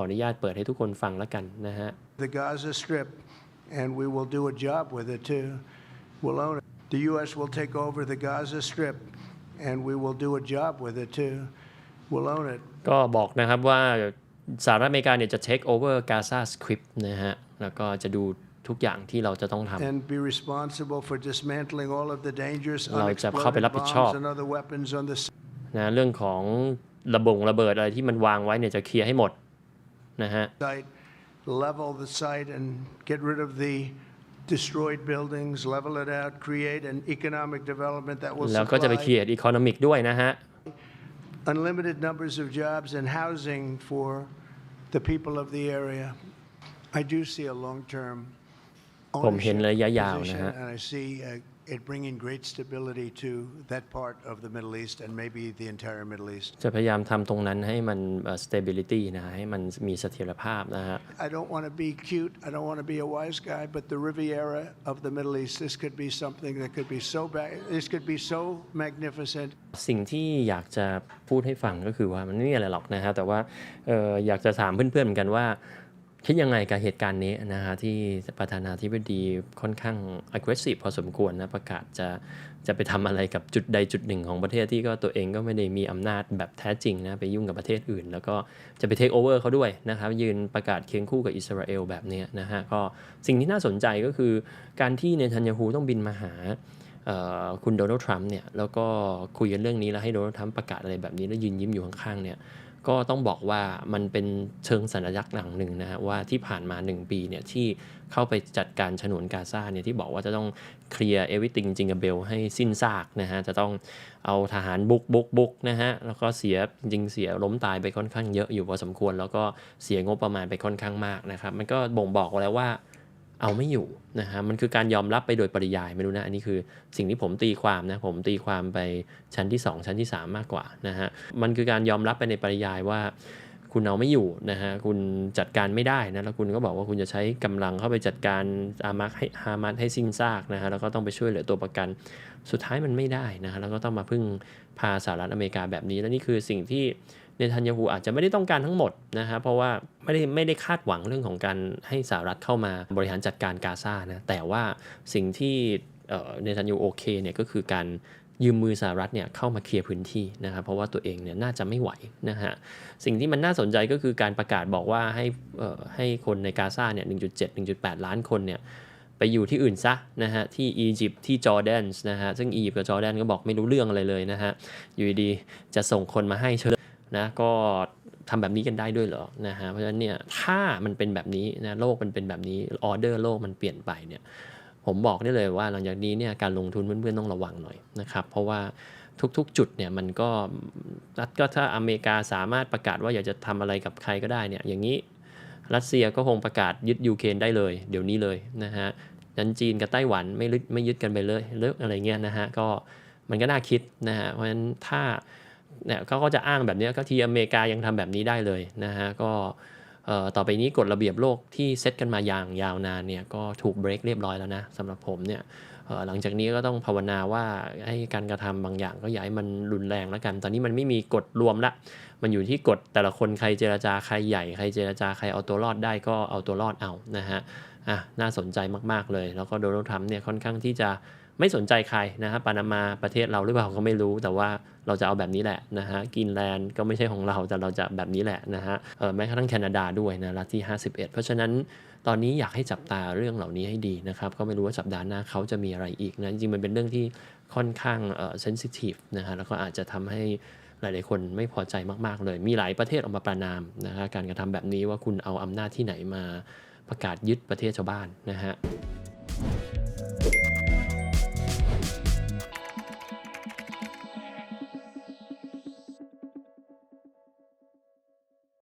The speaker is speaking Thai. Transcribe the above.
ขออนุญาตเปิดให้ทุกคนฟังแล้วกันนะฮะ the Gaza Strip, and we will do a job with it too. We'll own it. The U.S. will take over the Gaza Strip, and we will do a job with it too. We'll own it. ก็บอกนะครับว่าสหรัฐอเมริกาเนี่ยจะ take over Gaza Strip นะฮะ แล้วก็จะดูทุกอย่างที่เราจะต้องทำ and be responsible for dismantling all of the dangerous เราจะเข้าไปรับ unexploded ผิดชอบ bombs and other weapons on the นะเรื่องของระบงระเบิดอะไรที่มันวางไว้เนี่ยจะเคลียร์ให้หมด นะฮะ site, level the site and get rid of the destroyed buildings, level it out, create an economic development that will แล้วก็จะไป supply เคลียร์อีโคโนมิกด้วยนะฮะ unlimited numbers of jobs and housing for the people of the area. I do see a long-term ผมเห็น ownership ระยะยาวนะ position, ฮะ and I see uh, it bringing great stability to that part of the Middle East and maybe the entire Middle East. จะพยายามทำตรงนั้นให้มันเอ่อ stability นะฮะให้มันมีเสถียรภาพนะฮะ I don't want to be cute. I don't want to be a wise guy, but the Riviera of the Middle East, this could be something that could be so bad. This could be so magnificent. สิ่งที่อยากจะพูดให้ฟังก็คือว่ามันไม่มีอะไรหรอกนะฮะแต่ว่าเอออยากจะถามเพื่อนๆเหมือนกันว่า คิดยังไงกับเหตุการณ์นี้นะฮะที่ประธานาธิบดีค่อนข้าง aggressive พอสมควรนะประกาศจะจะไปทำอะไรกับจุดใดจุดหนึ่งของประเทศที่ก็ตัวเองก็ไม่ได้มีอำนาจแบบแท้จริงนะไปยุ่งกับประเทศอื่น แล้วก็จะไป take over เขาด้วยนะครับยืนประกาศเคียงคู่กับอิสราเอลแบบนี้นะฮะก็สิ่งที่น่าสนใจก็คือการที่เนทันยาฮูต้องบินมาหาคุณโดนัลด์ทรัมป์เนี่ยแล้วก็คุยกันเรื่องนี้แล้วให้โดนัลด์ทรัมป์ประกาศอะไรแบบนี้แล้วยืนยิ้มอยู่ข้างๆเนี่ย ก็ต้องบอกว่ามันเป็นเชิงสัญลักษณ์หลังหนึ่งนะฮะว่าที่ผ่านมา 1 ปีเนี่ยที่เข้าไปจัดการฉนวนกาซาเนี่ยที่บอกว่าจะต้องเคลียร์เอวิติงจิงกับเบลให้สิ้นซากนะฮะจะต้องเอาทหารบุกบุกบุกนะฮะแล้วก็เสียจริงเสียล้มตายไปค่อนข้างเยอะอยู่พอสมควร แล้วก็เสียงบประมาณไปค่อนข้างมากนะครับมันก็บ่งบอกแล้วว่า เอาไม่อยู่นะฮะมันคือการยอมรับไปโดยปริยายไม่รู้นะ อันนี้คือสิ่งที่ผมตีความนะ ผมตีความไปชั้นที่ 2 ชั้นที่ 3 มากกว่านะฮะมันคือการยอมรับไปในปริยายว่าคุณเอาไม่อยู่นะฮะ คุณจัดการไม่ได้นะ แล้วคุณก็บอกว่าคุณจะใช้กำลังเข้าไปจัดการอามักให้ฮามัสให้สิ้นซากนะฮะ แล้วก็ต้องไปช่วยเหลือตัวประกัน สุดท้ายมันไม่ได้นะฮะ แล้วก็ต้องมาพึ่งพาสหรัฐอเมริกาแบบนี้ และนี่คือสิ่งที่ เนทันยาฮูอาจจะไม่ได้ต้องการทั้งหมดนะฮะเพราะว่าไม่ได้ไม่ได้คาดหวังเรื่องของการให้สหรัฐเข้ามาบริหารจัดการกาซานะแต่ว่าสิ่งที่เนทันยาฮูโอเคเนี่ยก็คือการยืมมือสหรัฐเนี่ยเข้ามาเคลียร์พื้นที่นะครับเพราะว่าตัวเองเนี่ยน่าจะไม่ไหวนะฮะสิ่งที่มันน่าสนใจก็คือการประกาศบอกว่าให้ให้คนในกาซาเนี่ย 1.7 1.8 ล้านคนเนี่ยไปอยู่ที่อื่นซะนะฮะที่อียิปต์ที่จอร์แดนนะฮะซึ่งอียิปต์กับจอร์แดนก็บอกไม่รู้เรื่องอะไรเลยนะฮะอยู่ดีจะส่งคนมาให้เชิญ นะก็ทำแบบนี้กันได้ด้วยเหรอนะฮะเพราะฉะนั้นเนี่ยถ้ามันเป็นแบบนี้นะโลกมันเป็นแบบนี้ออเดอร์โลกมันเปลี่ยนไปเนี่ยผมบอกได้เลยว่าหลังจากนี้เนี่ยการลงทุนเพื่อนๆต้องระวังหน่อยนะครับเพราะว่าทุกๆ จุดเนี่ยมันก็ก็ถ้าอเมริกาสามารถประกาศว่าอยากจะทำอะไรกับใครก็ได้เนี่ยอย่างนี้รัสเซียก็คงประกาศยึดยูเครนได้เลย เดี๋ยวนี้เลยนะฮะนั้นจีนกับไต้หวันไม่ไม่ยึดกันไปเลยเลิกอะไรเงี้ยนะฮะก็มันก็น่าคิดนะฮะเพราะฉะนั้นถ้า เนี่ยเขาก็จะอ้างแบบนี้ก็ที่อเมริกายังทำแบบนี้ได้เลยนะฮะก็ต่อไปนี้กฎระเบียบโลกที่เซตกันมาอย่างยาวนานเนี่ยก็ถูกเบรกเรียบร้อยแล้วนะสำหรับผมเนี่ยหลังจากนี้ก็ต้องภาวนาว่าให้การกระทำบางอย่างก็อย่าให้มันรุนแรงแล้วกัน ตอนนี้มันไม่มีกฎรวมละ มันอยู่ที่กฎแต่ละคนใครเจรจาใครใหญ่ใครเจรจาใครเอาตัวรอดได้ก็เอาตัวรอดเอานะฮะอะน่าสนใจมาก ๆ เลย แล้วก็โดนัลด์ทรัมป์เนี่ยค่อนข้างที่จะ ไม่สนใจใครนะฮะปานามาประเทศเราหรือเปล่าก็ไม่รู้ แต่ว่าเราจะเอาแบบนี้แหละนะฮะกินแลนด์ก็ไม่ใช่ของเราแต่เราจะแบบนี้แหละนะฮะเออแม้กระทั่งแคนาดาด้วยนะรัฐที่ 51 เพราะฉะนั้นตอนนี้อยากให้จับตาเรื่องเหล่านี้ให้ดีนะครับก็ไม่รู้ว่าสัปดาห์หน้าเขาจะมีอะไรอีกนะจริงมันเป็นเรื่องที่ค่อนข้างเออเซนซิทีฟนะฮะแล้วก็อาจจะทำให้หลาย ๆ คนไม่พอใจมาก ๆ เลย มีหลายประเทศออกมาประนามนะฮะการกระทำแบบนี้ว่าคุณเอาอำนาจที่ไหนมาประกาศยึดประเทศชาวบ้านนะฮะ